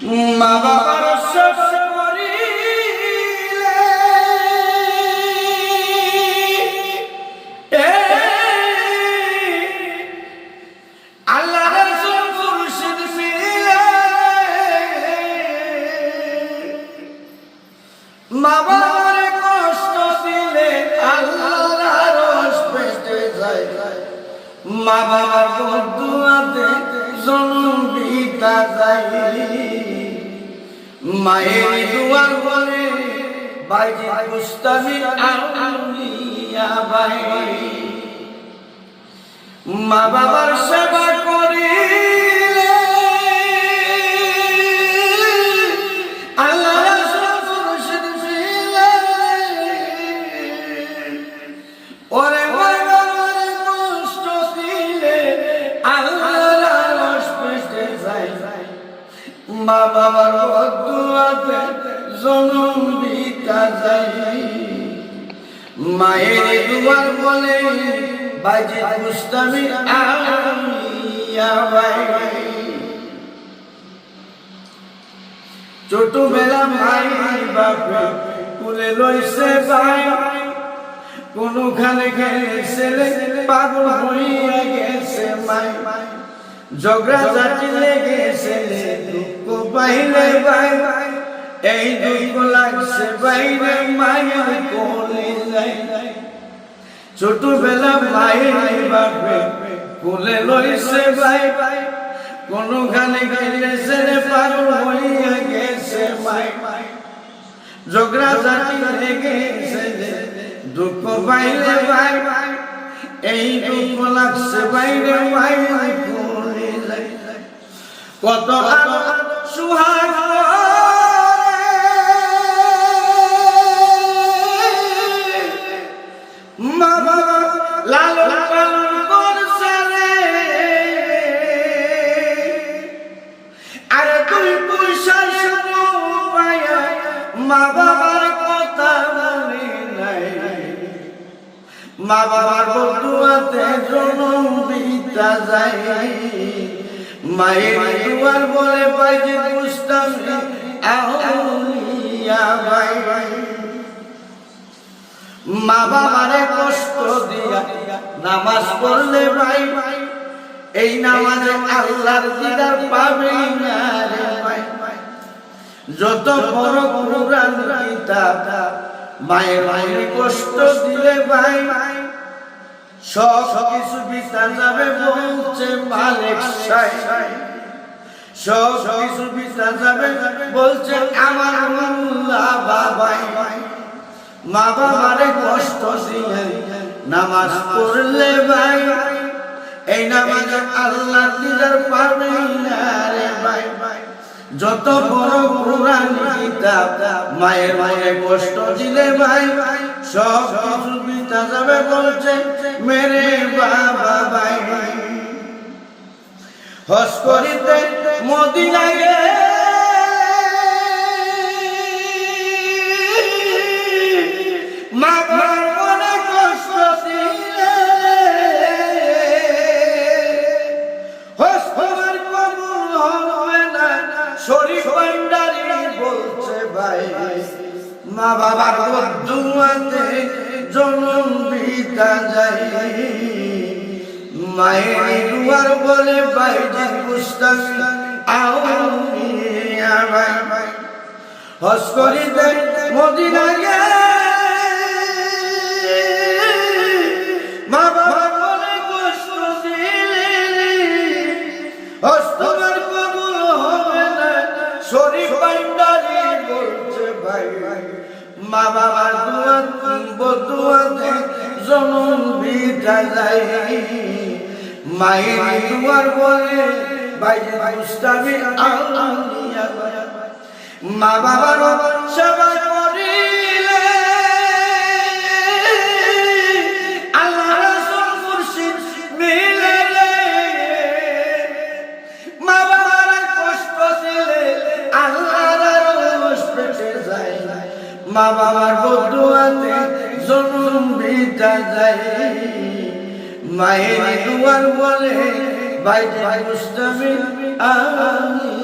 মা বাবার বাবার কষ্ট দিলে আল্লাহ রস পেতে যায়। মা বাবার বদুয়াতে জনম বিতা যায় মায়ের দুয়ার বলে বাইজি মুস্তামি আউলিয়া মা বাবার মা বাবার বদুয়াতে জনম বিতা যায় মায়ের দুয়ার বলে, বাজে মুস্তামি ছোটবেলা ভাই বাপে কুলে লইছে ভাই। কোনখানে গেলে ছেলে পাগল হইয়া গেছে মাই। ভাই। এই দুঃখ লাগছে বাইরে, মায়ের কোলে ছোটবেলা মায়ের বাপে কোলে লইছে ভাই। কোনখানে গেলে ছেলে পাগল হইয়া গেছে মাই ঝগড়া জাতি লেগেছে দুঃখ পাইলে ভাই। এই দুঃখ লাগছে বাইরে মাই যাই কত সুহাগ মা বাবা লালন পালন করছে রে। আরে তুই পয়সা পায়া মা বাবার কথা মনে নাই। মা জনম দিতা যায়। মায়ের দুয়ার বলে পাইছে বুঝতাম মা বাবারে কষ্ট দিয়া নামাজ পড়লে ভাই ভাই। এই নামাজে আল্লাহর দিদার পাবে না রে যত বড় কোরআন কিতাব মায়ের মায়ের কষ্ট দিলে ভাই ভাই। বলছে আমার মা বাবারে নামাজ পড়লে ভাই। এই নামাজে আল্লাহ দিদার পাবে যত বড় কোরআন মায়ের মায়ের কষ্ট দিলে ভাই। সব কিছু যাবে বলছে মেরে বাবা ভাই। হস করিতে মদিনায় মা মনে কষ্ট দিলে। হস তোমার কবুল হবে না। শরীফ ভান্ডারি বলছে ভাই, মা বাবার দুয়াতে জনম বিতা যায় মায়ের দুয়ার বলে বাইজি পুস্তক আউলিয়া ভাই হস করিতে মদিনা গে মা বাবা বদুয়াতে জনম বিটা যায় মায়ের দুয়ার বলে বাইরে মুস্তাবি আউলিয়া মা বাবার সেবা করিলে আল্লাহ রাসূল মুর্শিদ মিলে। মা বাবার কষ্ট দিলে আল্লাহর রস পেটে যায়। মা বাবার বদুয়াতে জনম বিটা যায়। মায়ের দুয়ার বলে বাইরে মুস্তাবি আউলিয়া